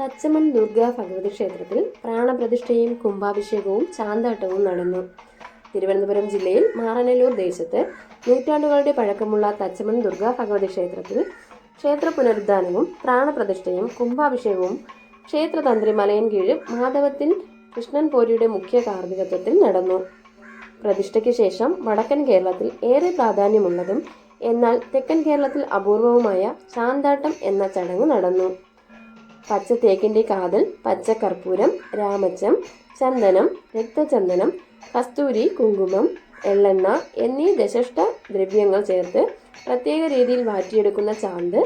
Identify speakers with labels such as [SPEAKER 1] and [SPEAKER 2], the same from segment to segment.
[SPEAKER 1] തച്ചമൺ ദുർഗാ ഭഗവതി ക്ഷേത്രത്തിൽ പ്രാണപ്രതിഷ്ഠയും കുംഭാഭിഷേകവും ചാന്താട്ടവും നടന്നു. തിരുവനന്തപുരം ജില്ലയിൽ മാറനല്ലൂർ ദേശത്ത് നൂറ്റാണ്ടുകളുടെ പഴക്കമുള്ള തച്ചമൺ ദുർഗാ ഭഗവതി ക്ഷേത്രത്തിൽ ക്ഷേത്ര പുനരുദ്ധാനവും പ്രാണപ്രതിഷ്ഠയും കുംഭാഭിഷേകവും ക്ഷേത്രതന്ത്രി മലയൻകീഴ് മാധവത്തിൽ കൃഷ്ണൻ പോരിയുടെ മുഖ്യ കാർമ്മികത്വത്തിൽ നടന്നു. പ്രതിഷ്ഠയ്ക്ക് ശേഷം വടക്കൻ കേരളത്തിൽ ഏറെ പ്രാധാന്യമുള്ളതും എന്നാൽ തെക്കൻ കേരളത്തിൽ അപൂർവവുമായ ചാന്താട്ടം എന്ന ചടങ്ങ് നടന്നു. പച്ച തേക്കിന്റെ കാതൽ പച്ച കർപ്പൂരം രാമച്ചം ചന്ദനം രക്തചന്ദനം കസ്തൂരി കുങ്കുമം എള്ളെണ്ണ എന്നീ ദശഷ്ട ദ്രവ്യങ്ങൾ ചേർത്ത് പ്രത്യേക രീതിയിൽ വാറ്റിയെടുക്കുന്ന ചാന്ത്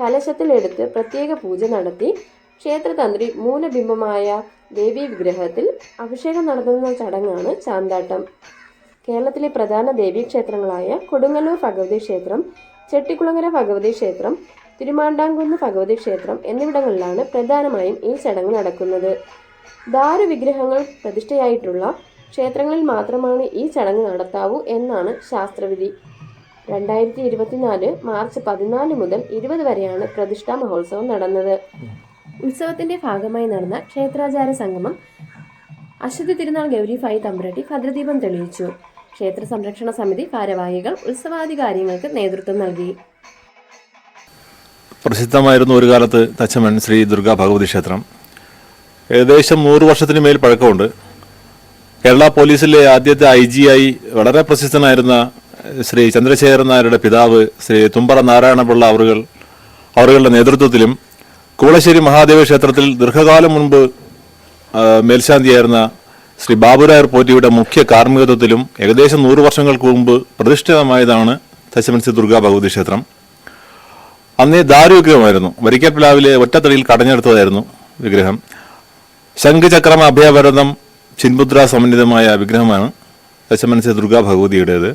[SPEAKER 1] കലശത്തിലെടുത്ത് പ്രത്യേക പൂജ നടത്തി ക്ഷേത്രതന്ത്രി മൂലബിംബമായ ദേവീ വിഗ്രഹത്തിൽ അഭിഷേകം നടത്തുന്ന ചടങ്ങാണ് ചാന്താട്ടം. കേരളത്തിലെ പ്രധാന ദേവീക്ഷേത്രങ്ങളായ കൊടുങ്ങല്ലൂർ ഭഗവതി ക്ഷേത്രം ചെട്ടിക്കുളങ്ങര ഭഗവതി ക്ഷേത്രം തിരുമാണ്ടാംകുന്ന് ഭഗവതി ക്ഷേത്രം എന്നിവിടങ്ങളിലാണ് പ്രധാനമായും ഈ ചടങ്ങ് നടക്കുന്നത്. ദാരുവിഗ്രഹങ്ങൾ പ്രതിഷ്ഠയായിട്ടുള്ള ക്ഷേത്രങ്ങളിൽ മാത്രമാണ് ഈ ചടങ്ങ് നടത്താവൂ എന്നാണ് ശാസ്ത്രവിധി. രണ്ടായിരത്തി ഇരുപത്തിനാല് മാർച്ച് പതിനാല് മുതൽ ഇരുപത് വരെയാണ് പ്രതിഷ്ഠാ മഹോത്സവം നടന്നത്. ഉത്സവത്തിന്റെ ഭാഗമായി നടന്ന ക്ഷേത്രാചാര സംഗമം അശ്വതി തിരുനാൾ ഗൗരി തമ്പുരട്ടി തമ്പുരാട്ടി ഭദ്രദീപം തെളിയിച്ചു. ക്ഷേത്ര സംരക്ഷണ സമിതി ഭാരവാഹികൾ ഉത്സവാധികാരികൾക്ക് നേതൃത്വം നൽകി.
[SPEAKER 2] പ്രസിദ്ധമായിരുന്നു ഒരു കാലത്ത് തച്ചമൻ ശ്രീ ദുർഗാ ഭഗവതി ക്ഷേത്രം. ഏകദേശം നൂറ് വർഷത്തിന് മേൽ പഴക്കമുണ്ട്. കേരള പോലീസിലെ ആദ്യത്തെ ഐ ജി ആയി വളരെ പ്രസിദ്ധനായിരുന്ന ശ്രീ ചന്ദ്രശേഖരൻ നായരുടെ പിതാവ് ശ്രീ തുമ്പറ നാരായണപിള്ള അവറുകൾ അവരുടെ നേതൃത്വത്തിലും കൂളശ്ശേരി മഹാദേവ ക്ഷേത്രത്തിൽ ദീർഘകാലം മുൻപ് മേൽശാന്തിയായിരുന്ന ശ്രീ ബാബുരായർ പോറ്റിയുടെ മുഖ്യ കാർമ്മികത്വത്തിലും ഏകദേശം നൂറ് വർഷങ്ങൾക്ക് മുമ്പ് പ്രതിഷ്ഠിതമായതാണ് ശ്രീ ദുർഗാ ഭഗവതി ക്ഷേത്രം. അന്നേ ദാരുവിഗ്രഹമായിരുന്നു. വരിക്കപ്പിലാവിലെ ഒറ്റത്തടിയിൽ കടഞ്ഞെടുത്തതായിരുന്നു വിഗ്രഹം. ശംഖചക്രം അഭയവരതം ചിന്മുദ്ര സമന്വിതമായ വിഗ്രഹമാണ്. ദശമനസ് ദുർഗാ ഭഗവതിയുടേത്.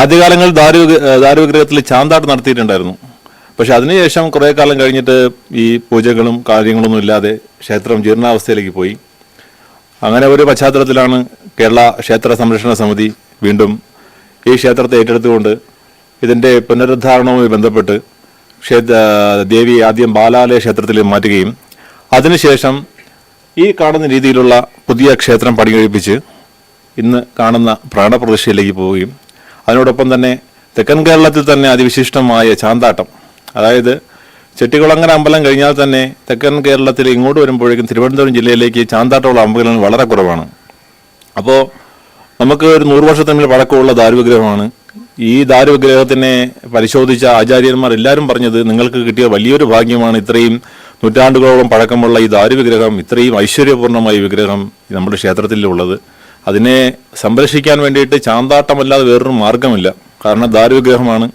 [SPEAKER 2] ആദ്യകാലങ്ങളിൽ ദാരു ദാരുവിഗ്രഹത്തിൽ ചാന്താട്ട് നടത്തിയിട്ടുണ്ടായിരുന്നു. പക്ഷെ അതിനുശേഷം കുറേ കാലം കഴിഞ്ഞിട്ട് ഈ പൂജകളും കാര്യങ്ങളൊന്നും ഇല്ലാതെ ക്ഷേത്രം ജീർണാവസ്ഥയിലേക്ക് പോയി. അങ്ങനെ ഒരു പശ്ചാത്തലത്തിലാണ് കേരള ക്ഷേത്ര സംരക്ഷണ സമിതി വീണ്ടും ഈ ക്ഷേത്രത്തെ ഏറ്റെടുത്തുകൊണ്ട് ഇതിന്റെ പുനരുദ്ധാരണവുമായി ബന്ധപ്പെട്ട് ദേവി ആദ്യം ബാലാലയ ക്ഷേത്രത്തിൽ മാറ്റുകയും അതിനുശേഷം ഈ കാണുന്ന രീതിയിലുള്ള പുതിയ ക്ഷേത്രം പണി കഴിപ്പിച്ച് ഇന്ന് കാണുന്ന പ്രാണപ്രതിഷ്ഠയിലേക്ക് പോവുകയും അതിനോടൊപ്പം തന്നെ തെക്കൻ കേരളത്തിൽ തന്നെ അതിവിശിഷ്ടമായ ചാന്താട്ടം അതായത് ചെട്ടികുളങ്ങര അമ്പലം കഴിഞ്ഞാൽ തന്നെ തെക്കൻ കേരളത്തിൽ ഇങ്ങോട്ട് വരുമ്പോഴേക്കും തിരുവനന്തപുരം ജില്ലയിലേക്ക് ചാന്താട്ടമുള്ള അമ്പലങ്ങൾ വളരെ കുറവാണ്. അപ്പോൾ നമുക്ക് ഒരു നൂറ് വർഷത്തിന് പഴക്കമുള്ള ദാരുവിഗ്രഹമാണ് ഈ ദാരുവിഗ്രഹത്തിനെ പരിശോധിച്ച ആചാര്യന്മാർ എല്ലാവരും പറഞ്ഞത് നിങ്ങൾക്ക് കിട്ടിയ വലിയൊരു ഭാഗ്യമാണ് ഇത്രയും നൂറ്റാണ്ടുകളോളം പഴക്കമുള്ള ഈ ദാരുവിഗ്രഹം ഇത്രയും ഐശ്വര്യപൂർണമായ വിഗ്രഹം നമ്മുടെ ക്ഷേത്രത്തിലുള്ളത് അതിനെ സംരക്ഷിക്കാൻ വേണ്ടിയിട്ട് ചാന്താട്ടമല്ലാതെ വേറൊരു മാർഗമില്ല കാരണം ദാരുവിഗ്രഹമാണ്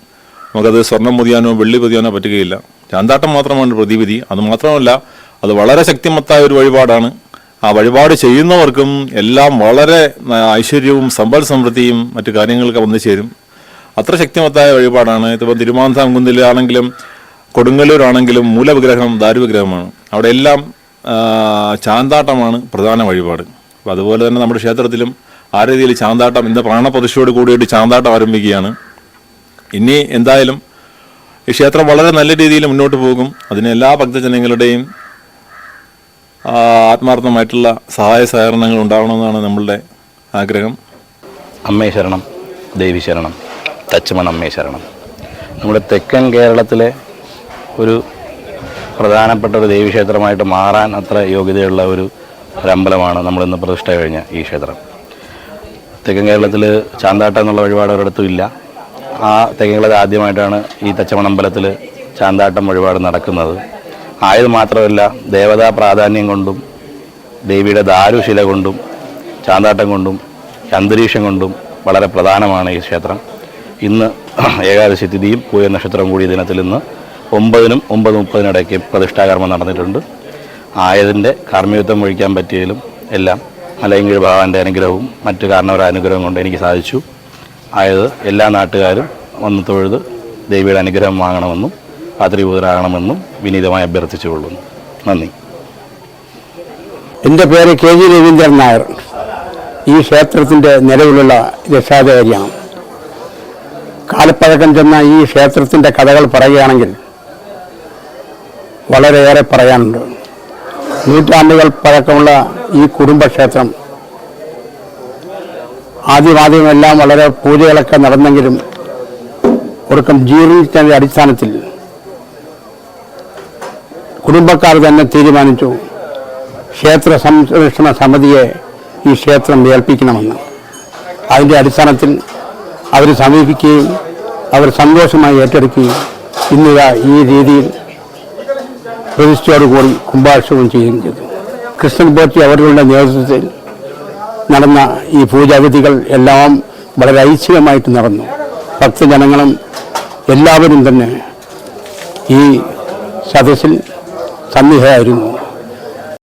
[SPEAKER 2] നമുക്കത് സ്വർണം പൊതിയാനോ വെള്ളി പൊതിയാനോ പറ്റുകയില്ല. ചാന്താട്ടം മാത്രമാണ് പ്രതിവിധി. അത് മാത്രമല്ല അത് വളരെ ശക്തിമത്തായ ഒരു വഴിപാടാണ്. ആ വഴിപാട് ചെയ്യുന്നവർക്കും എല്ലാം വളരെ ഐശ്വര്യവും സമ്പൽ സമൃദ്ധിയും മറ്റു കാര്യങ്ങളൊക്കെ വന്നു ചേരും. അത്ര ശക്തിമത്തായ വഴിപാടാണ്. ഇതിപ്പോൾ തിരുമാന്താംകുന്നിലാണെങ്കിലും കൊടുങ്ങല്ലൂരാണെങ്കിലും മൂലവിഗ്രഹം ദാരുവിഗ്രഹമാണ്. അവിടെ എല്ലാം ചാന്താട്ടമാണ് പ്രധാന വഴിപാട്. അപ്പോൾ അതുപോലെ തന്നെ നമ്മുടെ ക്ഷേത്രത്തിലും ആ രീതിയിൽ ചാന്താട്ടം ഇന്ന് പ്രാണപ്രതിഷ്ഠയോട് കൂടിയിട്ട് ചാന്താട്ടം ആരംഭിക്കുകയാണ്. ഇനി എന്തായാലും ഈ ക്ഷേത്രം വളരെ നല്ല രീതിയിൽ മുന്നോട്ട് പോകും. അതിന് എല്ലാ ഭക്തജനങ്ങളുടെയും ആത്മാർത്ഥമായിട്ടുള്ള സഹായ സഹകരണങ്ങൾ ഉണ്ടാവണമെന്നാണ് നമ്മളുടെ ആഗ്രഹം.
[SPEAKER 3] അമ്മേ ശരണം ദേവി ശരണം. തച്ചുമൺ അമ്മേ ശരണം. നമ്മുടെ തെക്കൻ കേരളത്തിലെ ഒരു പ്രധാനപ്പെട്ട ഒരു ദേവീക്ഷേത്രമായിട്ട് മാറാൻ അത്ര യോഗ്യതയുള്ള ഒരു ഒരു അമ്പലമാണ് നമ്മളിന്ന് പ്രതിഷ്ഠ കഴിഞ്ഞ ഈ ക്ഷേത്രം. തെക്കൻ കേരളത്തിൽ ചാന്താട്ടം എന്നുള്ള വഴിപാട് ഒരിടത്തും ഇല്ല. ആ തെക്കൻ കേരളത്തിൽ ആദ്യമായിട്ടാണ് ഈ തച്ചമൺ അമ്പലത്തിൽ ചാന്താട്ടം വഴിപാട് നടക്കുന്നത്. ആയത് മാത്രമല്ല ദേവതാ പ്രാധാന്യം കൊണ്ടും ദേവിയുടെ ദാരുശില കൊണ്ടും ചാന്താട്ടം കൊണ്ടും അന്തരീക്ഷം കൊണ്ടും വളരെ പ്രധാനമാണ് ഈ ക്ഷേത്രം. ഇന്ന് ഏകാദശി തിഥിയും പൂയ നക്ഷത്രം കൂടിയ ദിനത്തിൽ ഇന്ന് ഒമ്പതിനും ഒമ്പത് മുപ്പതിനിടയ്ക്ക് പ്രതിഷ്ഠാകർമ്മം നടന്നിട്ടുണ്ട്. ആയതിന്റെ കാർമ്മികത്വം ഒഴിക്കാൻ പറ്റിയതിലും എല്ലാം മലയങ്കിഴ് ഭഗവാന്റെ അനുഗ്രഹവും മറ്റു കാരണവരുടെ അനുഗ്രഹം കൊണ്ട് എനിക്ക് സാധിച്ചു. ആയത് എല്ലാ നാട്ടുകാരും വന്ന് തൊഴുത് ദേവിയുടെ അനുഗ്രഹം വാങ്ങണമെന്നും പാത്രീഭൂതരാകണമെന്നും വിനീതമായി അഭ്യർത്ഥിച്ചുകൊള്ളുന്നു. നന്ദി.
[SPEAKER 4] എന്റെ പേര് കെ ജി രവീന്ദ്രൻ നായർ. ഈ ക്ഷേത്രത്തിന്റെ നിലവിലുള്ള രക്ഷാധികാരിയാണ് കാലപ്പഴക്കം ചെന്ന ഈ ക്ഷേത്രത്തിന്റെ കഥകൾ പറയുകയാണെങ്കിൽ വളരെയേറെ പറയാനുണ്ട്. നൂറ്റാണ്ടുകൾ പഴക്കമുള്ള ഈ കുടുംബക്ഷേത്രം ആദ്യമാദ്യമെല്ലാം വളരെ പൂജകളൊക്കെ നടന്നെങ്കിലും ഒടുക്കം ജീർണിച്ചതിന്റെ അടിസ്ഥാനത്തിൽ കുടുംബക്കാർ തന്നെ തീരുമാനിച്ചു ക്ഷേത്ര സംരക്ഷണ സമിതിയെ ഈ ക്ഷേത്രം ഏൽപ്പിക്കണമെന്ന്. അതിന്റെ അടിസ്ഥാനത്തിൽ അവർ സമീപിക്കുകയും അവർ സന്തോഷമായി ഏറ്റെടുക്കുകയും ഇന്നിതാ ഈ രീതിയിൽ പ്രതിഷ്ഠയോടുകൂടി കുംഭാഷവും ചെയ്യുകയും ചെയ്തു. കൃഷ്ണൻ പോറ്റി അവരുടെ നേതൃത്വത്തിൽ നടന്ന ഈ പൂജാവിധികൾ എല്ലാം വളരെ ഐച്ഛികമായിട്ട് നടന്നു. ഭക്തജനങ്ങളും എല്ലാവരും തന്നെ ഈ സദസ്സിൽ സന്നിഹിതരായിരുന്നു.